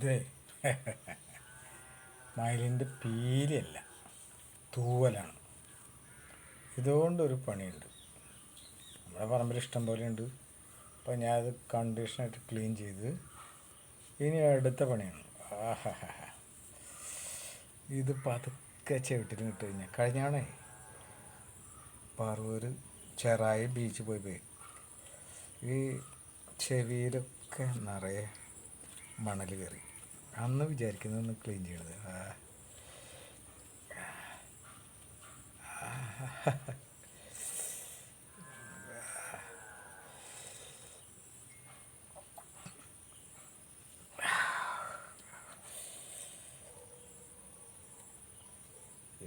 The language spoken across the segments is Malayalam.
ഇതേ മയിലിന്റെ പീലിയല്ല തൂവലാണ്. ഇതുകൊണ്ടൊരു പണിയുണ്ട്. നമ്മുടെ പറമ്പിൽ ഇഷ്ടം പോലെ ഉണ്ട് അപ്പോൾ ഞാനത് കണ്ടീഷനായിട്ട് ക്ലീൻ ചെയ്ത് ഇനി അടുത്ത പണിയാണ്. ഇത് പതുക്കെ ചെവിട്ടിന് ഇട്ട് കഴിഞ്ഞാൽ കഴിഞ്ഞാണേ. പറവൂർ ചെറായി ബീച്ച് പോയി പോയി. ഈ ചെവിയിലൊക്കെ നിറയെ മണൽ കയറി. അന്ന് വിചാരിക്കുന്നതൊന്ന് ക്ലീൻ ചെയ്യണത്.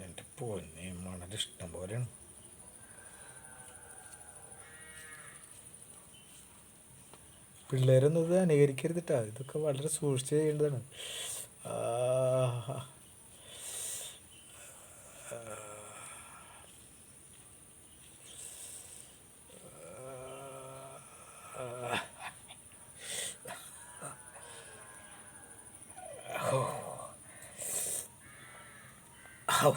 എന്റെ പൊന്നെ ഇഷ്ടം പോലെയാണ് പിള്ളേരൊന്നും ഇത് അനുകരിക്കരുതിട്ടാ ഇതൊക്കെ വളരെ സൂക്ഷിച്ച് ചെയ്യേണ്ടതാണ് ഔ.